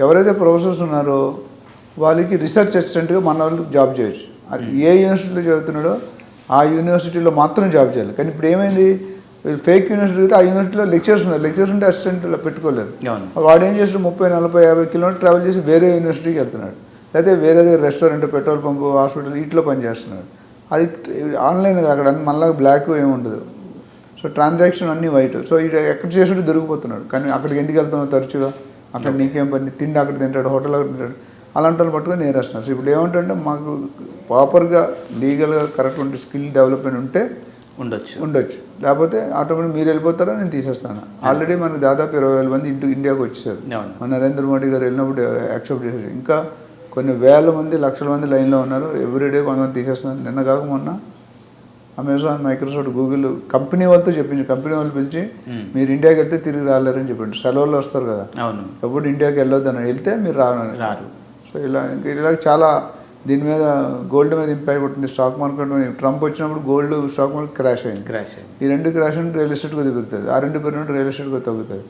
ఎవరైతే ప్రొఫెసర్స్ ఉన్నారో వాళ్ళకి రీసెర్చ్ అసిస్టెంట్గా మన వాళ్ళు జాబ్ చేయొచ్చు. అది ఏ యూనివర్సిటీలో చదువుతున్నాడో ఆ యూనివర్సిటీలో మాత్రం జాబ్ చేయాలి. కానీ ఇప్పుడు ఏమైంది? ఫేక్ యూనివర్సిటీ అయితే ఆ యూనివర్సిటీలో లెక్చర్స్ ఉన్నారు లెక్చర్స్ ఉంటే అసిస్టెంట్ పెట్టుకోలేరు. అవును. వాడు ఏం చేస్తాడు ముప్పై నలభై యాభై కిలోమీటర్ ట్రావెల్ చేసి వేరే యూనివర్సిటీకి వెళ్తున్నాడు. లేకపోతే వేరే దగ్గర రెస్టారెంట్ పెట్రోల్ పంపు హాస్పిటల్ ఇట్లో పనిచేస్తున్నాడు అది ఆన్లైన్ అక్కడ మళ్ళీ బ్లాక్ ఏమి ఉండదు. సో ట్రాన్సాక్షన్ అన్నీ వైట్ సో ఇటు ఎక్కడ చేసుకుంటే దొరికిపోతున్నాడు. కానీ అక్కడికి ఎందుకు వెళ్తున్నావు తరచుగా? అక్కడ నీకేం పని? తిండి అక్కడ తింటాడు హోటల్ అక్కడ తింటాడు. అలాంటి వాళ్ళు పట్టుకొని నేరేస్తున్నారు ఇప్పుడు ఏమంటే మాకు ప్రాపర్గా లీగల్గా కరెక్ట్ ఉంటే స్కిల్ డెవలప్మెంట్ ఉంటే ఉండొచ్చు. ఉండొచ్చు. లేకపోతే ఆటోమేటిక్ మీరు వెళ్ళిపోతారా నేను తీసేస్తాను? ఆల్రెడీ మనకు దాదాపు ఇరవై వేల మంది ఇంటి ఇండియాకి వచ్చేసారు. మన నరేంద్ర మోడీ గారు వెళ్ళినప్పుడు యాక్సెప్ట్ చేశారు. ఇంకా కొన్ని వేల మంది లక్షల మంది లైన్లో ఉన్నారు. ఎవ్రీడే కొంతమంది తీసేస్తున్నారు. నిన్న కాక మొన్న అమెజాన్ మైక్రోసాఫ్ట్ గూగుల్ కంపెనీ వాళ్ళతో చెప్పింది. కంపెనీ వాళ్ళు పిలిచి. మీరు ఇండియాకి వెళ్తే తిరిగి రాలేరని చెప్పండి సెలవుల్లో వస్తారు కదా. అవును. ఎప్పుడు ఇండియాకి వెళ్ళొద్దని వెళ్తే మీరు రాను రారు. సో ఇలా ఇలా చాలా దీని మీద గోల్డ్ మీద ఇంపాక్ట్ పడుతుంది స్టాక్ మార్కెట్ ట్రంప్ వచ్చినప్పుడు గోల్డ్ స్టాక్ మార్కెట్ క్రాష్ అయింది. క్రాష్ అయింది. ఈ రెండు క్రాష్ అంటే రియల్ ఎస్టేట్గా దిగుతుంది ఆ రెండు పెరిగినట్టు రియల్ ఎస్టేట్గా తగ్గుతుంది.